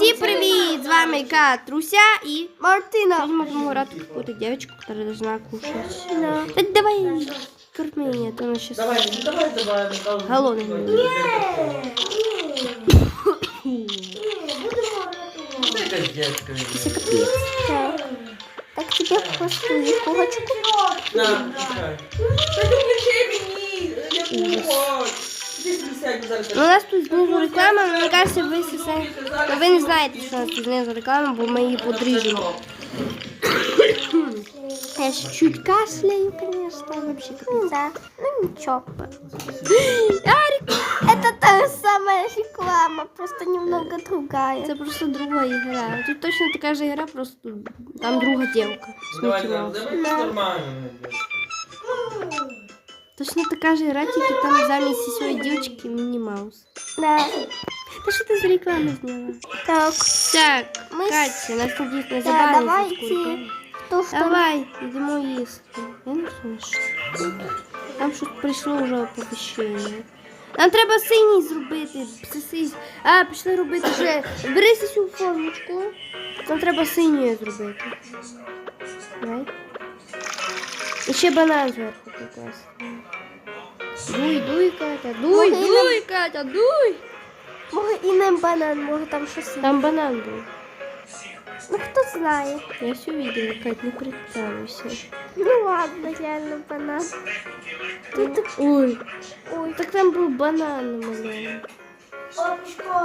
Всім привіт! З вами Катруся і Мартина. Сьогодні ми будемо грати в какую-то девочку, которая должна кушать. Да. Да давай корми, а то она сейчас Давай, ну давай, давай, Михайло. голодный. Ну, ты как детка, видно. Так. Так тебе вкусную курочку. На, пускай. Та не кричи мені, я буду. Іди собі сядь, зараз Ну, у нас тут знизу реклама, але мені кажется, ви, все... ну, ви не знаєте, що у нас тут знизу реклама, бо ми її подріжемо. Я ж чуть кашляю, конечно, вообще да. Ну ничего. Арік! Это та же самая реклама, просто немного другая. Це просто друга ігра. Тут точно така ж ігра, просто там друга дівка. з Давай, Мікі давай, Маусом. давай, нормально. Точно така ж гра, тільки там замість цієї дівчинки Міні Маус. Да. Та що ти з реклами зняла? Так. Так, Ми ж- Катя, нас тут не Да, забавить. давайте. То, что... Давай, йдемо їсти. Я не знаю, що. Там щось прийшло вже оповіщення. Нам треба синій зробити. Це синій. А, пішли робити вже. Бери цю формочку. Нам треба синьою зробити. Давай. І ще банан зверху покласти. Дуй, дуй, Катя, дуй, Могили. дуй, Катя, дуй. Може і не банан, може там щось. є. Там банан був. Ну хто знає. Я все видела, Кать, не прикалывайся. Ну ладно, реально банан. Тут... Ой, Ой, так там был банан маленький.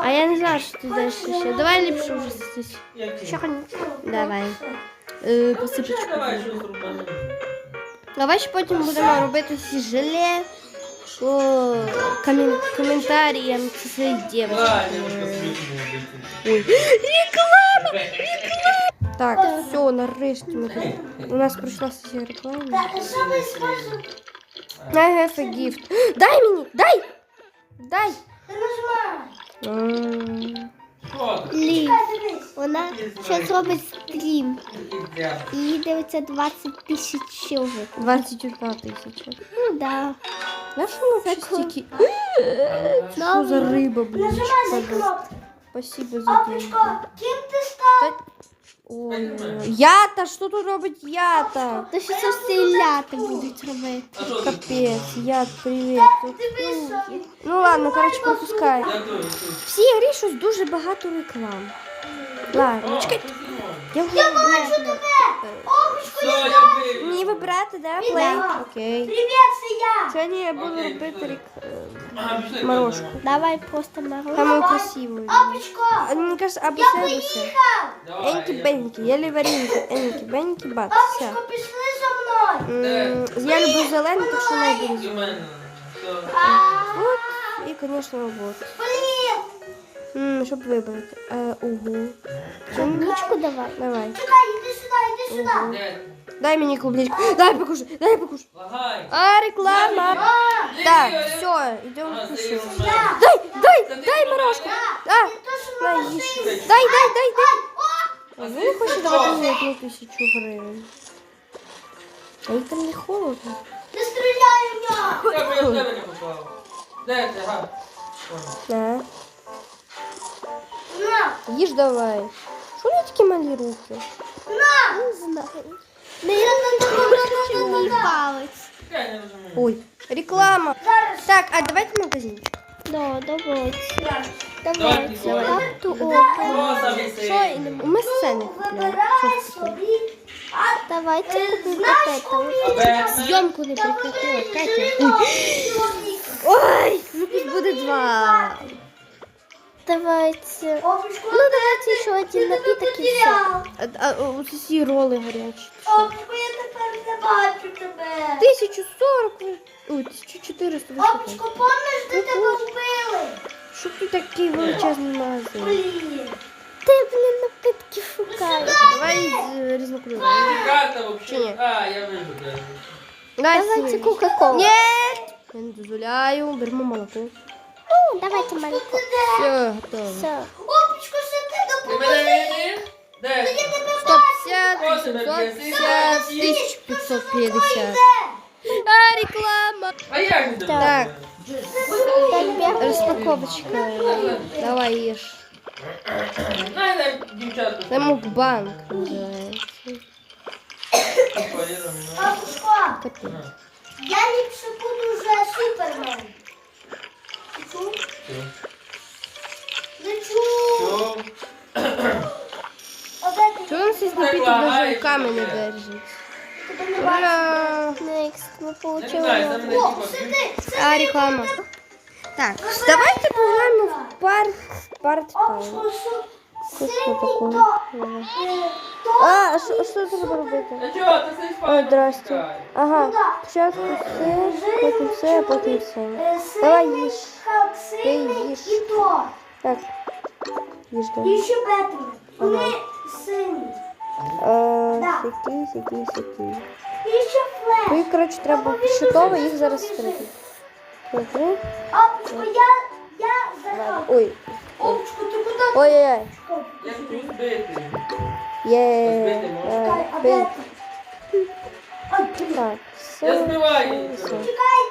А я не знаю, что ты дальше еще. Давай ліпше уже здесь. чорничку. Давай. Е, посипочку. Давай, що зробимо. Давай ще потім будемо робити ці желе по комін- коментарям цієї дівчинки. Давай, девушка, собі Ой. Реклама! Реклама! Так, все, нарешті ми тут. У нас пройшла ця реклама. I have a gift. Дай мені, дай! Дай! М, Лі. Вона ще зробить стрім. Ідеально. І дивиться 20 тисяч вже. 21 тисяча. Ну да. Знаєш, воно все стільки... Що за риба, блін? Спасибо за деньги. ким ти Та- Ой, ята, що тут робить ята? То що це стріляти будуть робити. Капець, яд, привіт. Ну, ну ладно, коротше, пропускай. Дякую. В цій грі щось дуже багато реклам. Ладно, чекай. Я бачу тебе! Все, я вийду. Мені вибирати, да? Плей? Окей. Привіт, це я! Сьогодні я буду робити добре. рек... Ага, пішли. Морожку. Давай просто мороз. Самую красивую. Папочко, А, Мне кажется, або це, або це. Давай, Еньки, я- беньки, єлі вареньки, еньки, беньки, бат, все. пішли за мною. М, Я люблю зелений, так що І найбільше. в мене. Все. Вот, і, конечно, вот. Блін! М, Щоб вибрати. Е, Угу. Клубничку давай. Давай. Сюди, іди сюди, іди сюди. Де? Дай мені клубничку. Дай покушу, дай покушу. Лагай. А, реклама. Так, все, йдемо А, кушати. це я Дай, дай, Це ти дай туди. морожку. А, дай, їж. Дай, дай, дай, дай. А ви не хочете давати мені одну тисячу гривень? А їх там не холодно. Не стріляй в нього! Я б я в тебе не попав. Де ти, га? На, На, їж давай. Що у них такі малі руки? на! Не знаю. Не я на такому палець. Я не розумію. Ой, реклама. Так, а давайте магазин. Да, давайте. Давай, Давайте. давай. Так, то Що опа. за веселі? Ми сцени купляємо. Що це таке? Давайте купим вот это. А Бетмен? Зйомку не прикрутила, Катя. Ой. Ой, ну пусть буде два. Давайте. Ну, давайте еще один напиток и все. А, а ці роли гарячі. Опочку, я тепер не бачу тебе. 1040, ой, 1400 вийшло. Опочку, помниш, де тебе вбили? Що тут такий величезний магазин? Блін. Ти, блін, напитки шукаєш. Давай з різнокольоровим. Карта? А, я вижу. Давай Давайте кока-колу. Ні! Я не дозволяю, беремо молоко. Ну, давайте маленьку. Все, готово. Все. Опочку, що ти Ти мене видиш? Де? 150, 750, 1550. А, реклама. А як не Так. Так, я... Распаковочка. Давай ешь. Знає, як дівчатка. Це мукбанк називається. Бабушко, Капець. я ліпше буду вже супермен. Ти чув? Не чув. А де ти? Чого він щось напити даже руками не держить? Тебе не бачу. Ура! Next, ми Не знаю, там не О, типа. сиди, сиди. А, реклама. Так, давайте пограємо в парк парт О, Таун. що, що? Що Синій такое? то. Давай. е, то. А, а що, що треба робити? А чого, ти все Ой, спати? здрасте. Ага, спочатку все, потім все, а потім все. Е, Давай Синій, їж. як Ти синій їж. і то. Так, їж да. І ще Бетмен. Вони сині. Е, Да. Сякий, сякий, сякий. І ще флеш. Ну і, коротше, треба шутово їх зараз стрити. Три. Опачко, я, я захав. Ой, Опачко, ти куди? ой-ой-ой. Я хочу збити. Є. Розбити можна? Е, Чекай, а бий. де ти? Ой, блін. Так, Я все. збиваю. все. Чекай, де ти? М,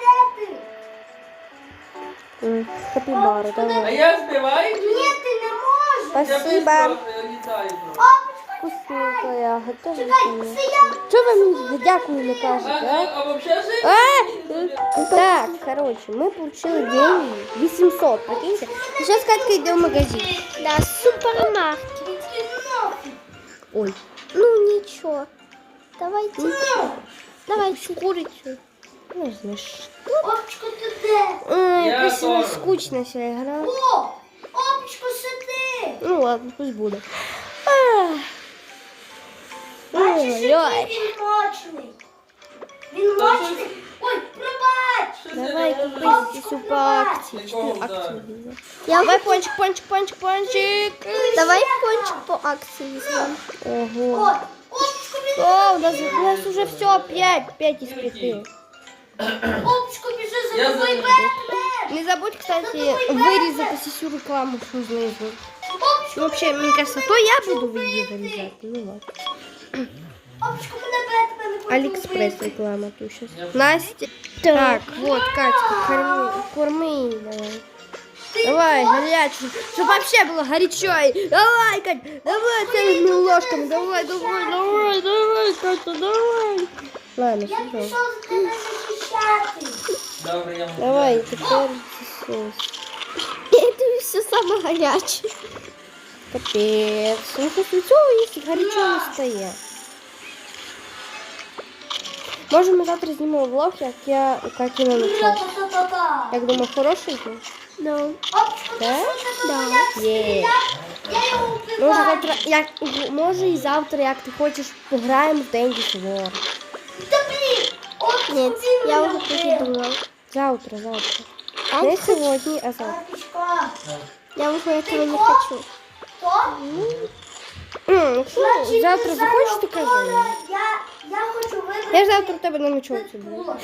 Капібару, А давай. я збиваю? Ні, ти не можеш. Я Спасибо. просто літаю. просто. Опачко, Вкусненько я готова. чекай, це я. Чого ви мені дякую не А, кажете, а, а? а вообще же? А? Так, короче, мы получили деньги 800, прикиньте. Сейчас Катька идем в магазин. Да, супермаркет. Відкинув. Ой, Ну нічого. Давайте. давайте курицу. Ну, знаешь. Опачко, ти де? Ой, Я якась вона тоже. скучно вся игра. О, опачко, сиди. Ну ладно, пусть буде. Ах. Бачиш, Ой, який ой. він мощний. Він Та мощний. Ой, пробач. Що це Давай таке? купи все по акции. Якого, Что да. акции было? Давай пончик, пончик, пончик, пончик. Давай кончик по акції візьмемо. Ого. От, опачко, він О, у нас, у нас уже все, 5, 5 из 5. Опачко, біжи за Я тобою, за- Бетмен. Не забудь, кстати, вырезать всю рекламу снизу. Опачко, Ну, вообще, мне кажется, то я буду вырезать. Ну ладно. опачко, мене Бетмен хоче Алиэкспресс вбити. реклама тут сейчас. Настя. Так, вот, Катька, корми, корми её давай. Давай, горячую. Чтобы вообще было горячо. Давай, Кать, давай целыми ложками. Давай, давай, давай, давай, Катя, давай. Ладно, Я все. пішов за тебе захищати. Добре, я можу. Давай, теперь соус. Это все саме гаряче. Капец. Ну тут ничего, если горячо не стоять. Може ми завтра знімемо влог, як я у Каті на ночах. Та-та-та-та. Як думаю, хороший був? Ну. Опачко, Да? Да. Є. Я, я його Може вбиваю. завтра, як, може і завтра, як ти хочеш, пограємо в Денді Свор. Та блін. Опачко, Нет, він я мене уже вбив. передумала. Завтра, завтра. Не сьогодні, а завтра. Опачко. Я уже этого не хочу. То? М, Якщо Значить, завтра ти захочеш, зараз то кажи. вколе. Я, я хочу вибрати. Я ж завтра у тебе на ночовці буду. Було.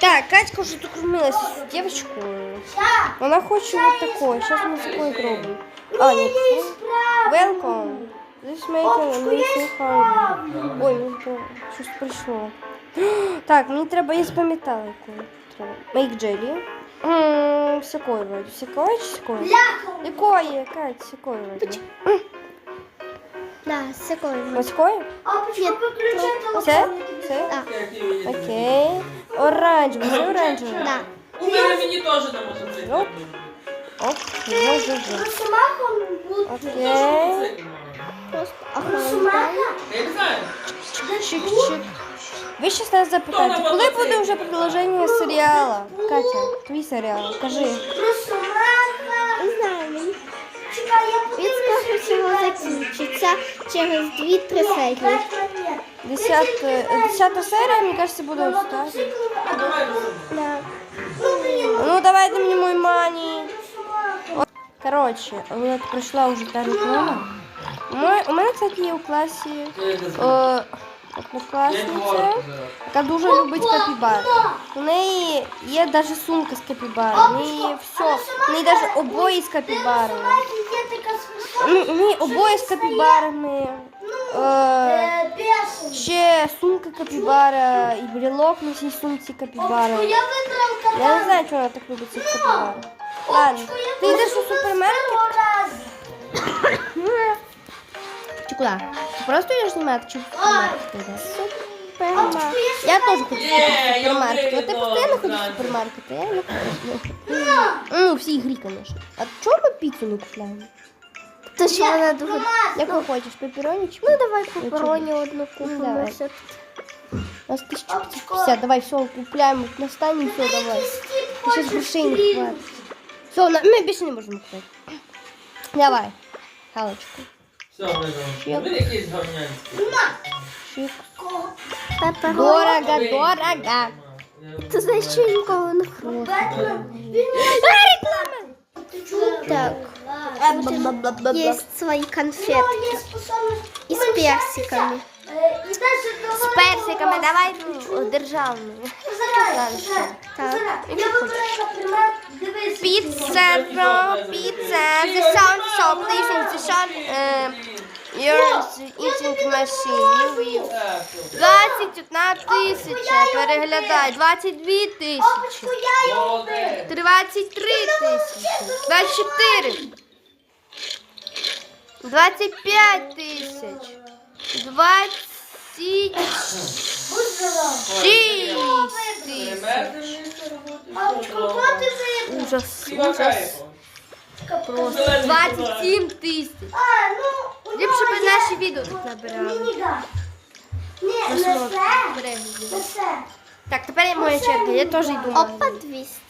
Так, Катька вже докормилася з дівчинкою. Ща. Вона хоче вот такое. Сейчас мы такое зробимо. А, Ні, нет. ні, справа. Welcome. This making Опачко, me я so hungry. справлю. Ой, мені треба щось прийшло. Так, мені треба, я запам'ятала, яку треба. Make jelly. М, Всякої вроді. Всякої чи всякої? Бляха. Якої, Кать, всякої вроді. Да, с такой вот. Морської? Опачко, виключай телефон. Це? я тобі Це? Да. Як ти її любиш? Окей. Оранжевий, це оранжевий. Да. У мене мені теж не може бути. Оп. Оп, може вже. Росомахом буде. Окей. Просто охрана. Росомаха? Я не знаю. Чик-чик. Ви щас нас запитаєте, коли буде вже продовження серіалу? Катя, твій серіал, кажи. Росомаха. Не знаю, мені. Чекай, я Він подивлюся. скоріше всього закінчиться через 2-3 серії. Бетмен є. Десята, десята серія, мені кажется, буде На остання. мотоциклі А давай розумно. Да. Ну, блін, Ну давайте мені мой мані. Росомаха. Коротше, от пройшла вже та реклама. У мене, кстати, є у класі е, однокласниця, яка дуже любить капібар. У неї є навіть сумка з капібаром, у неї все, у неї навіть обої з капібарами. Ну, У неї обої з капібарами. Е, ще сумка капібара і брелок на цій сумці капібара. Я не знаю, чого вона так любить цих капібар. Ладно. Ти йдеш у супермаркет? куда? Просто идешь в супермаркет? Супермаркет. Я тоже хочу супермаркет. Вот ты постоянно ходишь в супермаркет, а я. Ну, все игры, конечно. А чё мы пиццу не купляем? То що вона дуже... Яку хочеш, пепероні Ну давай пепероні одну ну, купимо Давай. У нас 1050, давай все, купляємо, настанем, все, давай. Ще грошей не хватить. Все, мы більше не можемо купити. Давай, халочку. Все, виграв. Він якийсь говнянський. Чик. Пеппероні. Дорого, дорого. Ти знаєш, що я ніколи не хрустю. Так. Є свої конфетки. І з персиками. З персиками, давай ну, державними. Так. Піца, про піца. The sound so please the sound. Uh, your eating machine. You will. 21 тисяча, переглядай. 22 тисячі. Молодець. 23 тисячі. 24. 25 тисяч. 26 тисяч. Ужас, ужас. Просто 27 тисяч. Ліпше б наші відео тут набирали. Посмотрим, переглядів. Так, тепер моя черга, я теж йду. Опа, 200.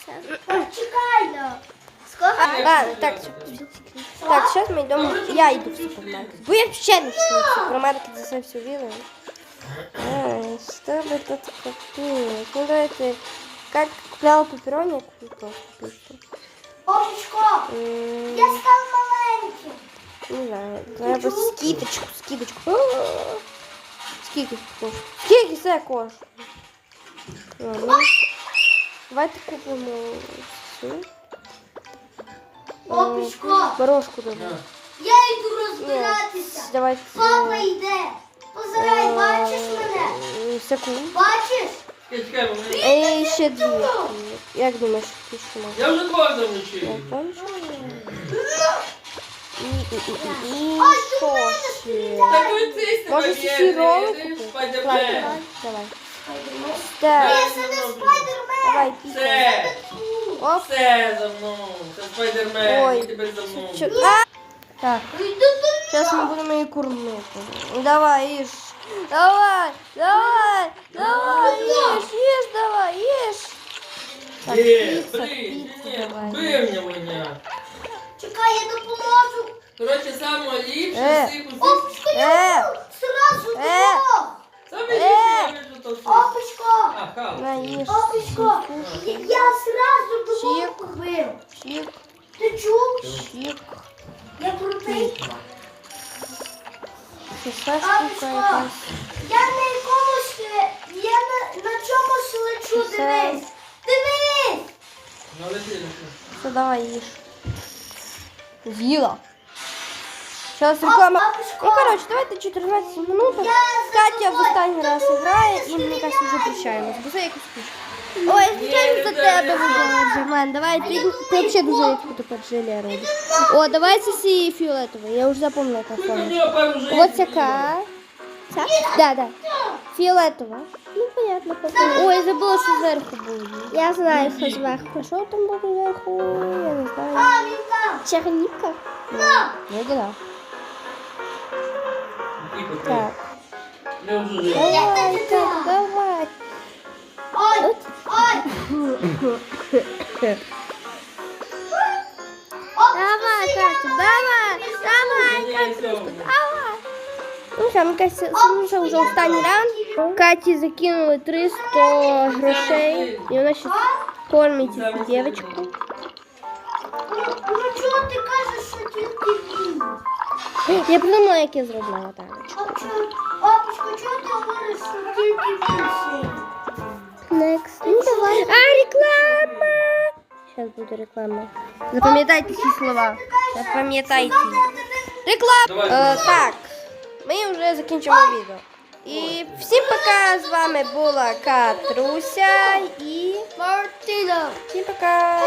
А, так, так, сейчас мы идем. Я иду в супермаркет. Бо я вообще не в супермаркет за все все видела. А, что бы тут купить? Ну давайте. Как купляла пепперони, я купила купить. М, Я став маленьким. Не знаю, треба скидочку, скидочку. А, Скільки коштує? Скільки це коштує? Ладно. Давайте купимо цю. Опічко, Борошку давай. я йду Ні, розбиратися. давайте. Папа йде. Позирай, бачиш мене? е, Секунду. Бачиш? Чекай, чекай, бо мені- Ей, ще дві. Як думаєш, ти що можеш? Я вже два замучив. І, і, і, і, і що ще? Так ви тисни, Може, Мар'єн, сусі роли ти купити? Спайдермен. Ладно, Давай. Так, Це не спайдермен. давай, пікай. Все, Оп. все за мною. Це Спайдермен, Ой. і тебе за мною. Чо- А! Так, Йду до зараз ми будемо її кормити. Давай, їж. Давай, давай, давай, їж, їж, давай, їж. Так, Є, піца, блін, піца, ні, давай. бив мене воня. Чекай, я допоможу. Коротше, саме ліпше Е. всіх усіх. Опочко, Е. я буду сразу Е. двох. Саме Е. ліпше я вижу то все. Опочко, А, хал. На, їж. опочко. Я сразу двох Чик. купив. Чик, Ти чув? чик. Я крутий. Все якась. Я на якомусь, я на, на чомусь лечу, Це- дивись. Дивись. Ну, лети, лети. Все, давай, їж. З'їла. Сейчас реклама. бабушка. Ну, короче, давайте 14 минут. Я за Катя в тобою. останній раз грає і мені кажется, вже стріляй. прощаємось. Бо це якось скучно. Ой, звичайно за тебе вибрала, Джерман. Давай, ти, ти взагалі дуже рідко тепер желе робиш. О, давай сі фіолетовий. Я вже запомнила, яка Скільки в форма. нього пару жизней Вот така. Ця? Да, да. Фіолетова. Ну, понятно, потім. Ой, я забула, що зверху буде. Я знаю, що зверху. А що там буде зверху? Я не знаю. А, він там. Черніка. Я діла. Тихо, Так. Не вже Давай, так, давай. Ой, ой. Давай, Катя, давай, давай, давай. Ну, що, мені кажется, це вже останній раунд. Каті закинули 300 грошей, і вона зараз кормить цю дівчинку. Ну, ну чого ти кажеш, що тільки він? Я придумала, як я зробила так. А чого- Опочко, чого ти говориш, що тільки він сильний? Next. Ну, давай. А, реклама! Сейчас буде реклама. Запам'ятайте ці слова. Запам'ятайте. Реклама! Е, так, ми вже закінчимо відео. І всім пока! З вами була Катруся і Мартина. всім пока!